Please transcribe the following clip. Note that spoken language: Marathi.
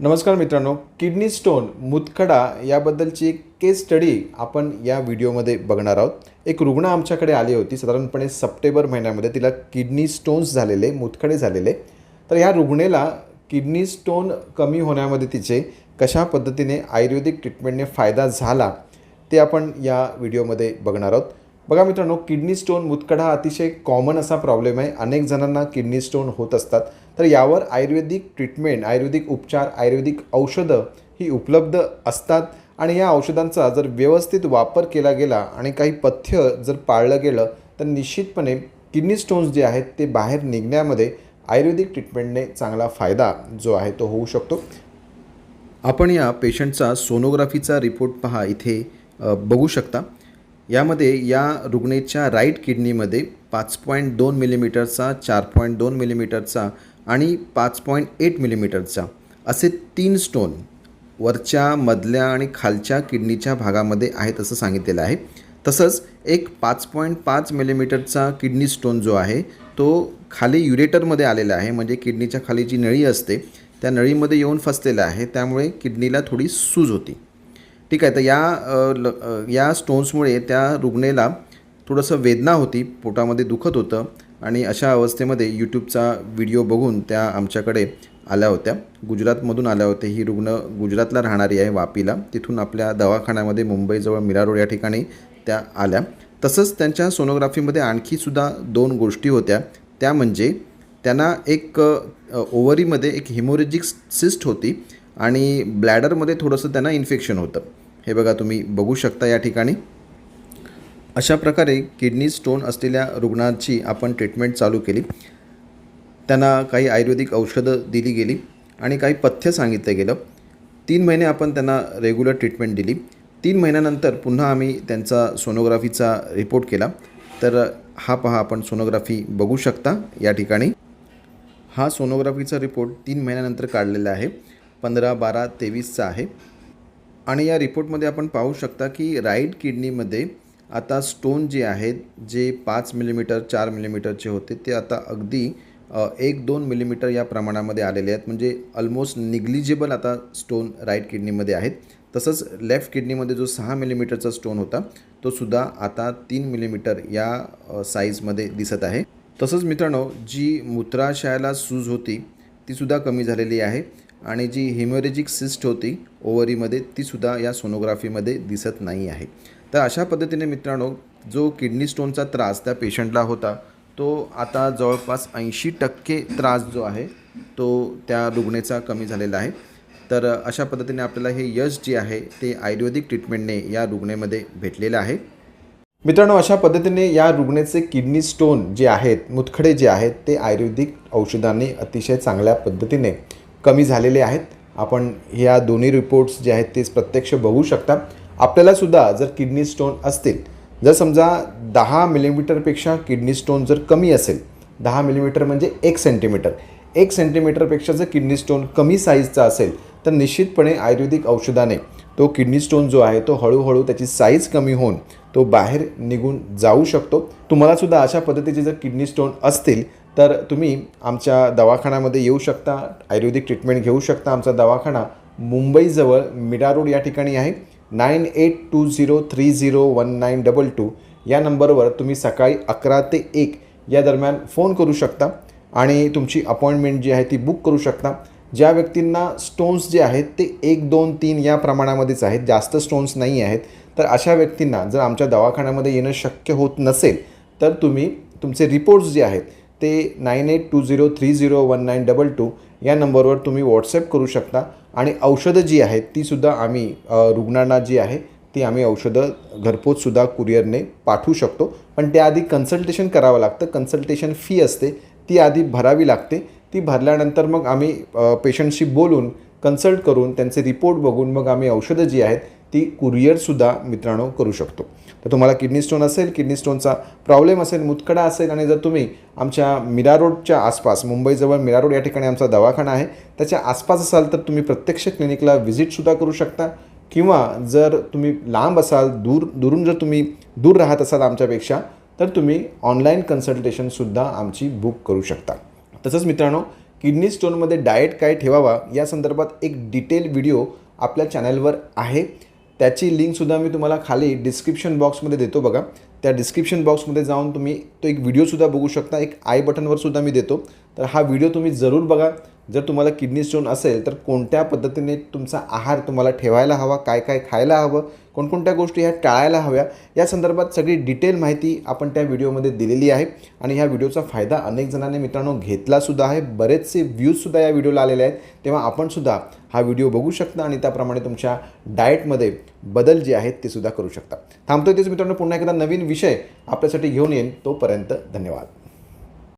नमस्कार मित्रांनो किडनी स्टोन मुतखडा याबद्दलची एक केस स्टडी आपण या व्हिडिओमध्ये बघणार आहोत. एक रुग्ण आमच्याकडे आली होती साधारणपणे सप्टेंबर महिन्यामध्ये. तिला किडनी स्टोन्स झालेले मुतखडे झालेले. तर ह्या रुग्णेला किडनी स्टोन कमी होण्यामध्ये तिचे कशा पद्धतीने आयुर्वेदिक ट्रीटमेंटने फायदा झाला ते आपण या व्हिडिओमध्ये बघणार आहोत. बघा मित्रांनो किडनी स्टोन मुतखडा हा अतिशय कॉमन असा प्रॉब्लेम आहे. अनेक जणांना किडनी स्टोन होत असतात. तर यावर आयुर्वेदिक ट्रीटमेंट आयुर्वेदिक उपचार आयुर्वेदिक औषधं ही उपलब्ध असतात. आणि या औषधांचा जर व्यवस्थित वापर केला गेला आणि काही पथ्य जर पाळलं गेलं तर निश्चितपणे किडनी स्टोन्स जे आहेत ते बाहेर निघण्यामध्ये आयुर्वेदिक ट्रीटमेंटने चांगला फायदा जो आहे तो होऊ शकतो. आपण या पेशंटचा सोनोग्राफीचा रिपोर्ट पहा इथे बघू शकता. यामध्ये या रुग्णेच्या राईट किडनीमध्ये पाच पॉईंट दोन मिलीमीटरचा चार पॉईंट दोन मिलीमीटरचा आणि पाच पॉईंट एट मिलीमीटरचा असे तीन स्टोन वरच्या मधल्या आणि खालच्या किडनीच्या भागामध्ये आहेत असं सांगितलेलं आहे. तसंच एक पाच पॉईंट पाच मिलीमीटरचा किडनी स्टोन जो आहे तो खाली युरेटरमध्ये आलेला आहे म्हणजे किडनीच्या खाली जी नळी असते त्या नळीमध्ये येऊन फसलेला आहे त्यामुळे किडनीला थोडी सूज होती. ठीक आहे तर या ल या स्टोन्समुळे त्या रुग्णेला थोडंसं वेदना होती पोटामध्ये दुखत होतं आणि अशा अवस्थेमध्ये यूट्यूबचा व्हिडिओ बघून त्या आमच्याकडे आल्या होत्या. गुजरातमधून आल्या होत्या ही रुग्ण गुजरातला राहणारी आहे वापीला. तिथून आपल्या दवाखान्यामध्ये मुंबईजवळ मिरारोड या ठिकाणी त्या आल्या. तसंच त्यांच्या सोनोग्राफीमध्ये आणखीसुद्धा दोन गोष्टी होत्या. त्या म्हणजे त्यांना एक ओवरीमध्ये ओव्हरीमध्ये एक हिमोरेजिक सिस्ट होती. आणि ब्लॅडरमध्ये थोडंसं त्यांना इन्फेक्शन होतं. हे बघा तुम्ही बघू शकता या ठिकाणी. अशा प्रकारे किडनी स्टोन असलेल्या रुग्णाची आपण ट्रीटमेंट चालू केली. त्यांना काही आयुर्वेदिक औषधं दिली गेली आणि काही पथ्य सांगितलं गेलं. तीन महिने आपण त्यांना रेग्युलर ट्रीटमेंट दिली. तीन महिन्यानंतर पुन्हा आम्ही त्यांचा सोनोग्राफीचा रिपोर्ट केला. तर हा पहा आपण सोनोग्राफी बघू शकता या ठिकाणी. हा सोनोग्राफीचा रिपोर्ट तीन महिन्यानंतर काढलेला आहे. पंधरा बारा तेवीसचा आहे. आणि या रिपोर्टमध्ये आपण पाहू शकता की राईट किडनीमध्ये आता स्टोन जे आहेत जे पाच मिलीमीटर चार मिलीमीटरचे होते ते आता अगदी एक दोन मिलीमीटर या प्रमाणामध्ये आलेले आहेत. म्हणजे ऑलमोस्ट निग्लिजिबल आता स्टोन राईट किडनीमध्ये आहेत. तसंच लेफ्ट किडनीमध्ये जो सहा मिलीमीटरचा स्टोन होता तो सुद्धा आता तीन मिलीमीटर या साईजमध्ये दिसत आहे. तसंच मित्रांनो जी मूत्राशयाला सूज होती तीसुद्धा कमी झालेली आहे. आणि जी हिमोरेजिक सिस्ट होती ओव्हरीमध्ये तीसुद्धा या सोनोग्राफीमध्ये दिसत नाही आहे. तर अशा पद्धतीने मित्रांनो जो किडनी स्टोनचा त्रास त्या पेशंटला होता तो आता जवळपास ऐंशी टक्के त्रास जो आहे तो त्या रुग्णेचा कमी झालेला आहे. तर अशा पद्धतीने आपल्याला हे यश जे आहे ते आयुर्वेदिक ट्रीटमेंटने या रुग्णेमध्ये भेटलेलं आहे. मित्रांनो अशा पद्धतीने या रुग्णेचे किडनी स्टोन जे आहेत मुतखडे जे आहेत ते आयुर्वेदिक औषधांनी अतिशय चांगल्या पद्धतीने कमी झालेले आहेत. आपण ह्या दोन्ही रिपोर्ट्स जे आहेत ते प्रत्यक्ष बघू शकता. आपल्यालासुद्धा जर किडनी स्टोन असतील जर समजा दहा मिलीमीटरपेक्षा किडनी स्टोन जर कमी असेल दहा मिलीमीटर म्हणजे एक सेंटीमीटर एक सेंटीमीटरपेक्षा जर किडनी स्टोन कमी साईजचा असेल तर निश्चितपणे आयुर्वेदिक औषधाने तो किडनी स्टोन जो आहे तो हळूहळू त्याची साईज कमी होऊन तो बाहेर निघून जाऊ शकतो. तुम्हालासुद्धा अशा पद्धतीचे जर किडनी स्टोन असतील तर तुम्ही आमच्या दवाखान्यामध्ये येऊ शकता आयुर्वेदिक ट्रीटमेंट घेऊ शकता आमचा दवाखाना. मुंबईजवळ मिडा रोड या ठिकाणी आहे. Nine eight two zero three zero one nine double two या नंबरवर तुम्ही सकाळी अकरा ते एक या दरम्यान फोन करू शकता आणि तुमची अपॉइंटमेंट जी आहे ती बुक करू शकता. ज्या व्यक्तींना स्टोन्स जे आहेत ते एक दोन तीन या प्रमाणामध्येच आहेत जास्त स्टोन्स नाही आहेत तर अशा व्यक्तींना जर आमच्या दवाखान्यामध्ये येणं शक्य होत नसेल तर तुम्ही तुमचे रिपोर्ट्स जे आहेत ते nine eight two zero three zero one nine double two या नंबरवर तुम्ही व्हॉट्सअप करू शकता. आणि औषधं जी आहेत तीसुद्धा आम्ही रुग्णांना जी आहे ती आम्ही औषधं घरपोचसुद्धा कुरिअरने पाठवू शकतो. पण त्याआधी कन्सल्टेशन करावं लागतं. कन्सल्टेशन फी असते. ती आधी भरावी लागते. ती भरल्यानंतर मग आम्ही पेशंटशी बोलून कन्सल्ट करून त्यांचे रिपोर्ट बघून मग आम्ही औषधं जी आहेत ती कुरिअरसुद्धा मित्रांनो करू शकतो. तर तुम्हाला किडनी स्टोन असेल किडनी स्टोनचा प्रॉब्लेम असेल मुतखडा असेल आणि जर तुम्ही आमच्या मीरा रोडच्या आसपास मुंबईजवळ मीरा रोड या ठिकाणी आमचा दवाखाना आहे त्याच्या आसपास असाल तर तुम्ही प्रत्यक्ष क्लिनिकला व्हिजिटसुद्धा करू शकता. किंवा जर तुम्ही लांब असाल दूर दुरून जर तुम्ही दूर राहत असाल आमच्यापेक्षा तर तुम्ही ऑनलाईन कन्सल्टेशनसुद्धा आमची बुक करू शकता. तसंच मित्रांनो किडनी स्टोनमध्ये डाएट काय ठेवावा या संदर्भात एक डिटेल व्हिडिओ आपल्या चॅनलवर आहे. त्याची लिंकसुद्धा मी तुम्हाला खाली डिस्क्रिप्शन बॉक्समध्ये देतो बघा. त्या डिस्क्रिप्शन बॉक्समध्ये जाऊन तुम्ही तो एक व्हिडिओसुद्धा बघू शकता. एक आय बटनवर सुद्धा मी देतो. तर हा व्हिडिओ तुम्ही जरूर बघा. जर तुम्हाला किडनी स्टोन असेल तर कोणत्या पद्धतीने तुमचा आहार तुम्हाला ठेवायला हवा काय काय खायला हवं कोणकोणत्या गोष्टी ह्या टाळायला हव्या या संदर्भात सगळी डिटेल माहिती आपण त्या व्हिडिओमध्ये दिलेली आहे. आणि ह्या व्हिडिओचा फायदा अनेक जणांनी मित्रांनो घेतलासुद्धा आहे. बरेचसे व्ह्यूजसुद्धा या व्हिडिओला आलेले आहेत. तेव्हा आपणसुद्धा हा व्हिडिओ बघू शकता आणि त्याप्रमाणे तुमच्या डाएटमध्ये बदल जे आहेत ते सुद्धा करू शकता. थांबतो तेच मित्रांनो पुन्हा एकदा नवीन विषय आपल्यासाठी घेऊन येईन. तोपर्यंत धन्यवाद.